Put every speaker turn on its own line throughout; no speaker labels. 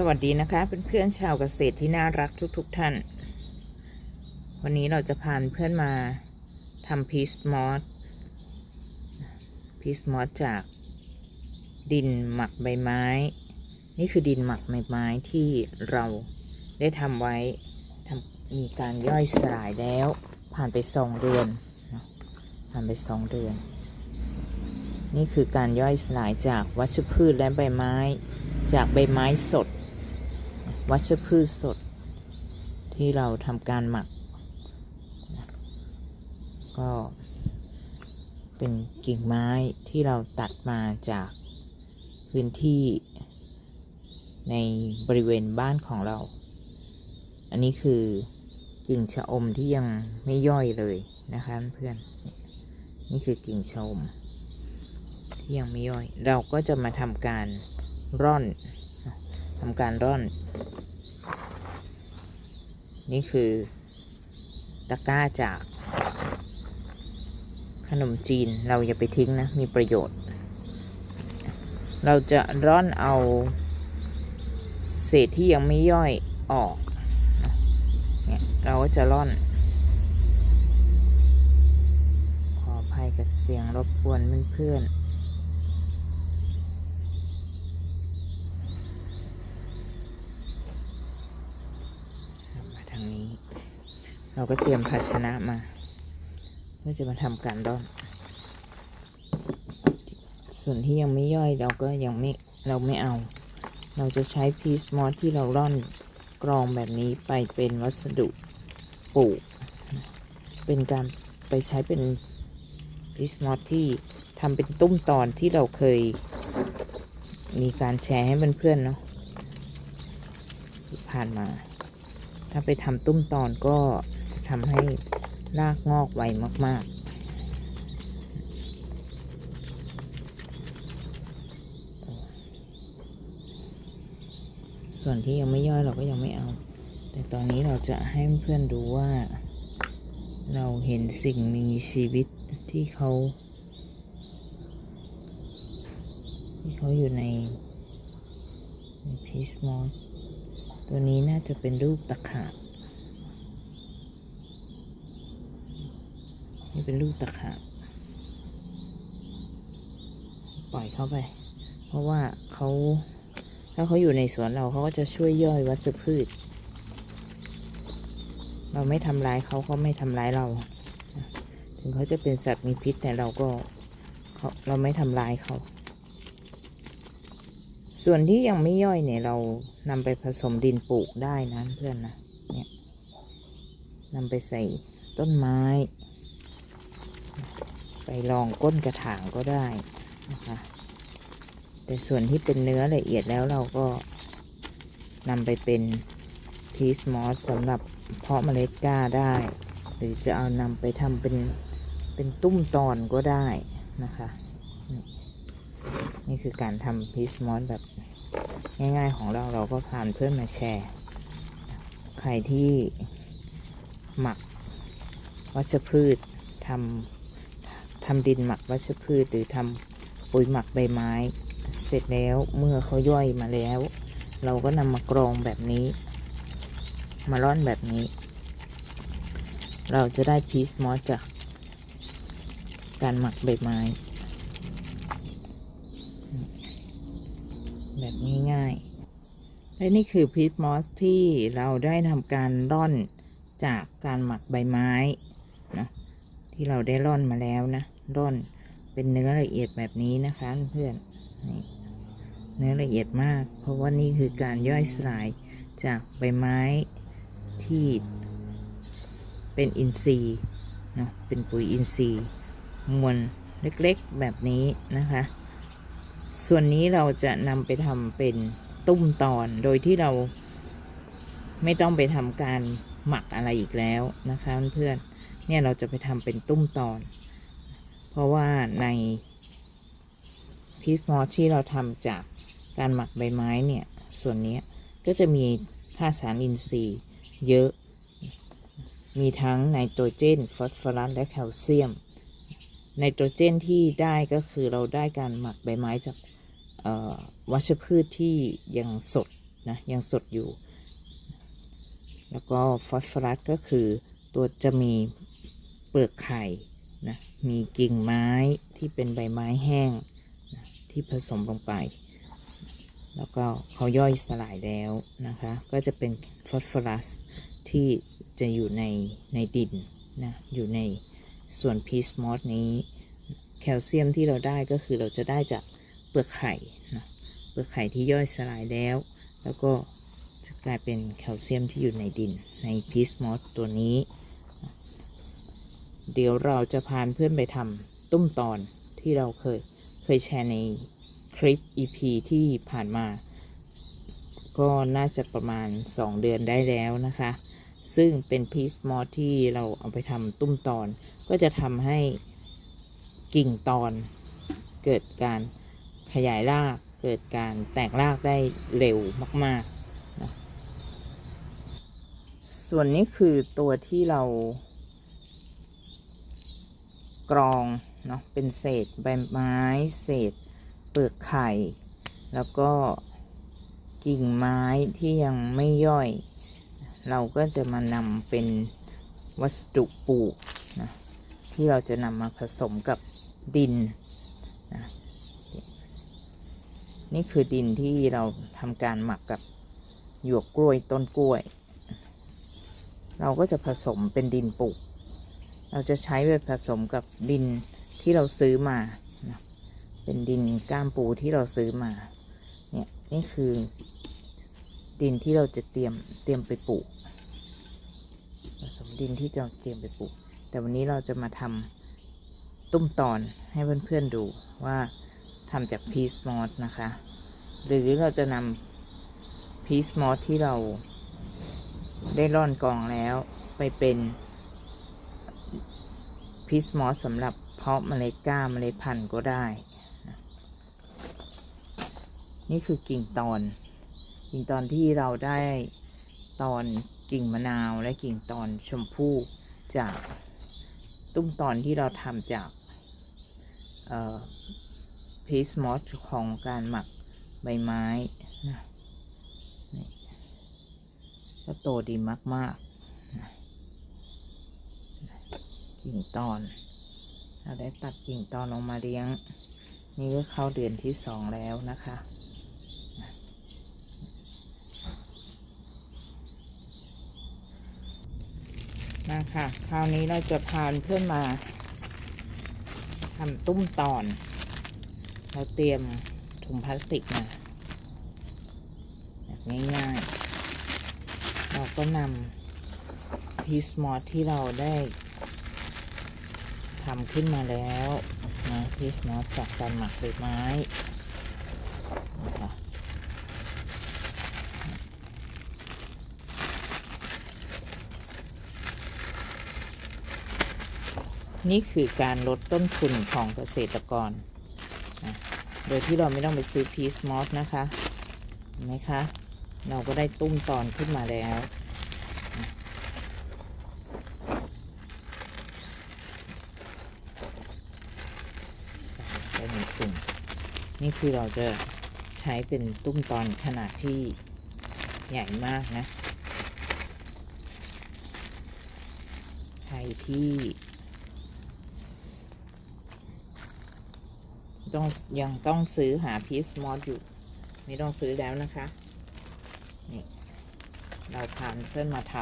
สวัสดีนะคะเเพื่อนๆชาวเกษตรที่น่ารักทุกๆทท่าน วันนี้เราจะพาเพื่อนมาทำพีสมอสพีสมอสจากดินหมักใบไม้ นี่คือดินหมักใบไม้ที่เราได้ทำไว้ทมีการย่อยสลายแล้ว ผ่านไปสองเดือน ผ่านไปสองเดือน นี่คือการย่อยสลายจากวัชพืชและใบไม้จากใบไม้สด วัชพืชสด ที่เราทำการหมัก ก็เป็นกิ่งไม้ที่เราตัดมาจากพื้นที่ในบริเวณบ้านของเรา อันนี้คือกิ่งชะอมที่ยังไม่ย่อยเลยนะคะเพื่อน นี่คือกิ่งชะอมที่ยังไม่ย่อย เราก็จะมาทำการร่อน ทำการร่อน นี่คือตะกร้าจากขนมจีนเราอย่าไปทิ้งนะ มีประโยชน์ เราจะร่อนเอาเศษที่ยังไม่ย่อยออกเนี่ยเราก็จะร่อน ขออภัยกับเสียงรบกวนเพื่อนๆ มาทางนี้ เราก็เตรียมภาชนะมาเพื่อจะมาทำการร่อน ส่วนที่ยังไม่ย่อยเราก็ยังไม่เราไม่เอา เราจะใช้พีซมอสที่เราร่อนกรองแบบนี้ไปเป็นวัสดุปลูก เป็นการไปใช้เป็นพีซมอสที่ทำเป็นตุ้มตอนที่เราเคย มีการแชร์ให้เพื่อนๆเนาะผ่านมา ถ้าไปทำตุ้มตอนก็ ทำให้รากงอกไวมาก ๆ ส่วนที่ยังไม่ย่อยเราก็ยังไม่เอา แต่ตอนนี้เราจะให้เพื่อนดูว่า เราเห็นสิ่งมีชีวิตที่เขาที่เขาอยู่ในในพีสมอสตัวนี้น่าจะเป็นรูปตะขาบ นี่เป็นรูปตะขาบปล่อยเข้าไป เพราะว่าเขาถ้าเขาอยู่ในสวนเราเขาก็จะช่วยย่อยวัชพืช เราไม่ทำร้ายเขาเขาไม่ทำร้ายเรา ถึงเขาจะเป็นสัตว์มีพิษแต่เราก็เขาเราไม่ทำร้ายเขา ส่วนที่ยังไม่ย่อยเนี่ยเรานำไปผสมดินปลูกได้นะเพื่อนนะ เนี่ยนำไปใส่ต้นไม้ ไปลองก้นกระถางก็ได้นะคะแต่ส่วนที่เป็นเนื้อละเอียดแล้วเราก็นำไปเป็นพีสมอสสำหรับเพาะเมล็ดกล้าได้ หรือจะเอานำไปทำเป็นเป็นตุ้มตอนก็ได้นะคะนี่คือการทำพีสมอสแบบง่ายๆของเราเราก็พานเพื่อนมาแชร์ ใครที่หมักวัชพืชทำ ทำดินหมักวัชพืชหรือทำปุ๋ยหมักใบไม้ เสร็จแล้วเมื่อเขาย่อยมาแล้ว เราก็นำมากรองแบบนี้ มาร่อนแบบนี้ เราจะได้พีซมอสจากการหมักใบไม้ แบบง่ายๆ และนี่คือพีชมอสที่เราได้ทำการร่อนจากการหมักใบไม้นะที่เราได้ร่อนมาแล้วนะ ร่อนเป็นเนื้อละเอียดแบบนี้นะคะเพื่อนนี่เนื้อละเอียดมาก เพราะว่านี่คือการย่อยสลายจากใบไม้ที่เป็นอินทรีย์เนาะเป็นปุ๋ยอินทรีย์มวลเล็กๆแบบนี้นะคะ ส่วนนี้เราจะนำไปทำเป็นตุ้มตอนโดยที่เราไม่ต้องไปทำการหมักอะไรอีกแล้วนะคะเพื่อนเนี่ยเราจะไปทำเป็นตุ้มตอน เพราะว่าในพีชมอสที่เราทำจากการหมักใบไม้เนี่ย ส่วนนี้ก็จะมีธาตุสารอินทรีย์เยอะ มีทั้งไนโตรเจน ฟอสฟอรัส และแคลเซียม ไนโตรเจนที่ได้ก็คือเราได้การหมักใบไม้จากวัชพืชที่ยังสดนะยังสดอยู่ แล้วก็ฟอสฟอรัสก็คือตัวจะมีเปลือกไข่ นะมีกิ่งไม้ที่เป็นใบไม้แห้งนะที่ผสมลงไป แล้วก็เขาย่อยสลายแล้วนะคะ ก็จะเป็นฟอสฟอรัสที่จะอยู่ในในดินนะอยู่ในส่วนพีสมอสนี้ แคลเซียมที่เราได้ก็คือเราจะได้จากเปลือกไข่นะเปลือกไข่ที่ย่อยสลายแล้ว แล้วก็จะกลายเป็นแคลเซียมที่อยู่ในดินในพีสมอสตัวนี้ เดี๋ยวเราจะพาเพื่อนไปทำตุ้มตอนที่เราเคยเคยแชร์ในคลิป EP ที่ผ่านมา ก็น่าจะประมาณ 2 เดือนได้แล้วนะคะ ซึ่งเป็นพีซมอสที่เราเอาไปทำตุ้มตอน ก็จะทำให้กิ่งตอน เกิดการขยายราก เกิดการแตกรากได้เร็วมากๆนะส่วนนี้คือตัวที่เรา กรองเนาะเป็นเศษใบไม้เศษ เปลือกไข่ แล้วก็กิ่งไม้ที่ยังไม่ย่อย เราก็จะมานำเป็นวัสดุปลูกนะที่เราจะนำมาผสมกับดินนะนี่คือดินที่เราทำการหมักกับหยวกกล้วยต้นกล้วย เราก็จะผสมเป็นดินปลูก เราจะใช้ไปผสมกับดินที่เราซื้อมานะเป็นดินก้ามปูที่เราซื้อมา เนี่ยนี่คือ ดินที่เราจะเตรียมเตรียมไปปลูกผสมดินที่เราเตรียมไปปลูก แต่วันนี้เราจะมาทำตุ้มตอนให้เพื่อนๆดูว่าทำจากพีซมอสนะคะ หรือเราจะนำพีซมอสที่เราได้ร่อนกองแล้วไปเป็น พีซมอสสำหรับเพาะเมล็ดก้าเมล็ดพันธุ์ก็ได้ นี่คือกิ่งตอน กิ่งตอนที่เราได้ตอนกิ่งมะนาวและกิ่งตอนชมพู่จากตุ้มตอนที่เราทำจากพีซมอสของการหมักใบไม้นะนี่ก็โตดีมาก ๆนะ กิ่งตอน เราได้ตัดกิ่งตอนลงมาเลี้ยง นี่ก็เข้าเดือนที่สองแล้วนะคะ มาค่ะ คราวนี้เราจะพาเพื่อนมาทำตุ้มตอน เราเตรียมถุงพลาสติกมาแบบง่ายๆ เราก็นำพีสมอสที่เราได้ ทำขึ้นมาแล้วนะพีสมอสจากการหมักใบไม้นะคะนี่คือการลดต้นทุนของเกษตรกรนะโดยที่เราไม่ต้องไปซื้อพีสมอสนะคะเห็นไหมคะ เราก็ได้ตุ้มตอนขึ้นมาแล้วนะใส่ไปในถุง นี่คือเราจะใช้เป็นตุ้มตอนขนาดที่ใหญ่มากนะ ใครที่ต้องยังต้องซื้อหาพีซมอสอยู่ ไม่ต้องซื้อแล้วนะคะ นี่ เราพานเพื่อนมาท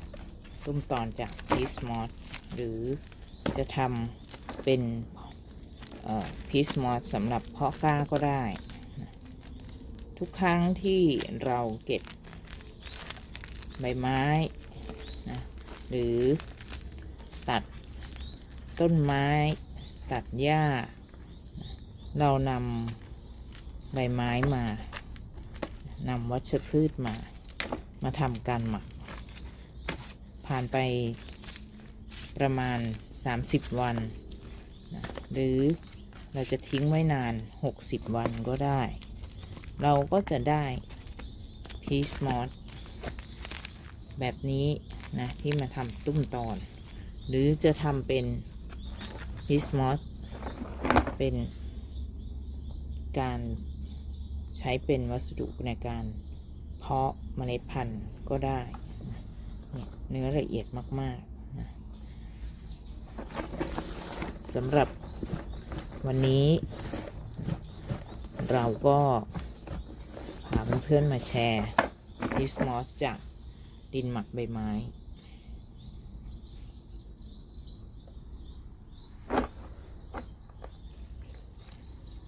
ำตุ้มตอนจากพีซมอสหรือจะทำเป็น พีซมอสสำหรับเพาะกล้าก็ได้ ทุกครั้งที่เราเก็บใบไม้นะหรือตัดต้นไม้ ตัดหญ้า เรานำใบไม้มานำวัชพืชมา มาทำการหมัก ผ่านไปประมาณ 30 วันนะหรือ เราจะทิ้งไว้นาน 60 วันก็ได้ เราก็จะได้พีซมอสแบบนี้นะที่มาทำตุ้มตอน หรือจะทำเป็นพีซมอสเป็นการใช้เป็นวัสดุในการเพาะเมล็ดพันธุ์ก็ได้เนี่ยเนื้อละเอียดมากๆนะสำหรับ วันนี้ เราก็พาเพื่อนๆมาแชร์พิสมอสจากดินหมักใบไม้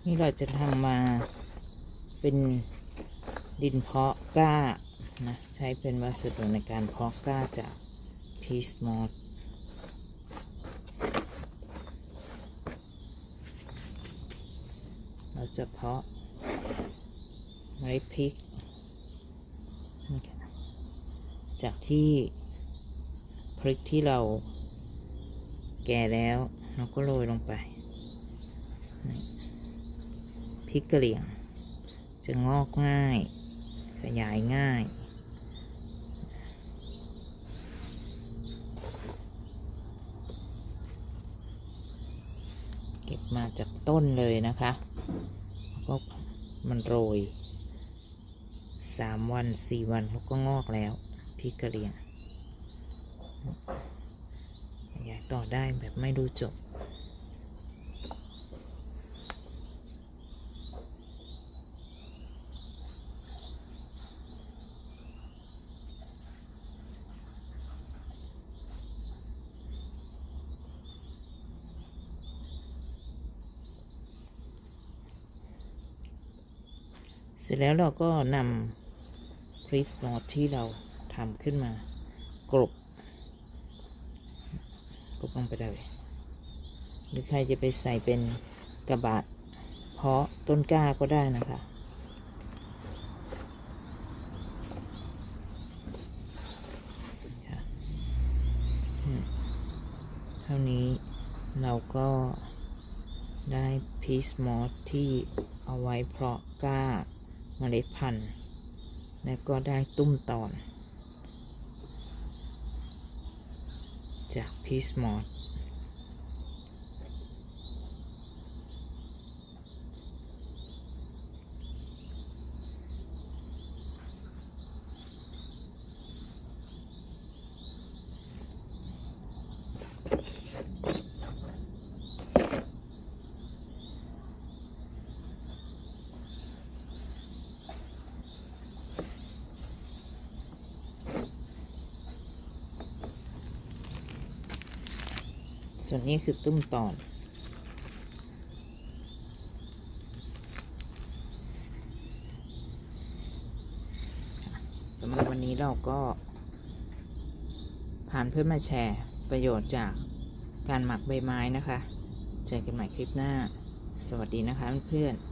นี่เราจะทำมาเป็นดินเพาะกล้านะใช้เป็นวัสดุในการเพาะกล้าจากพีสมอสเรา จะเพาะเมล็ดพริก จากที่พริกที่เราแก่แล้วเราก็โรยลงไปพริกกระเหลี่ยง จะงอกง่าย ขยายง่าย เก็บมาจากต้นเลยนะคะ มันโรยสามวันสี่วันเขาก็งอกแล้วพริกกระเหรี่ยงยายต่อได้แบบไม่ดูจบ สร็จแล้วเราก็นำพริกมอสที่เราทำขึ้นมากรบกรบลงไปเลยหรือใครจะไปใส่เป็นกระบะเพาะต้นกล้าก็ได้นะคะเท่านี้เราก็ได้พีซมอสที่เอาไว้เพาะกล้า เมล็ดพันธุ์ แล้วก็ได้ตุ้มตอน จากพีสมอส ส่วนนี้คือตุ้มตอน สำหรับวันนี้เราก็ ผ่านเพื่อนมาแชร์ประโยชน์จากการหมักใบไม้นะคะ เจอกันใหม่คลิปหน้า สวัสดีนะคะเพื่อนๆ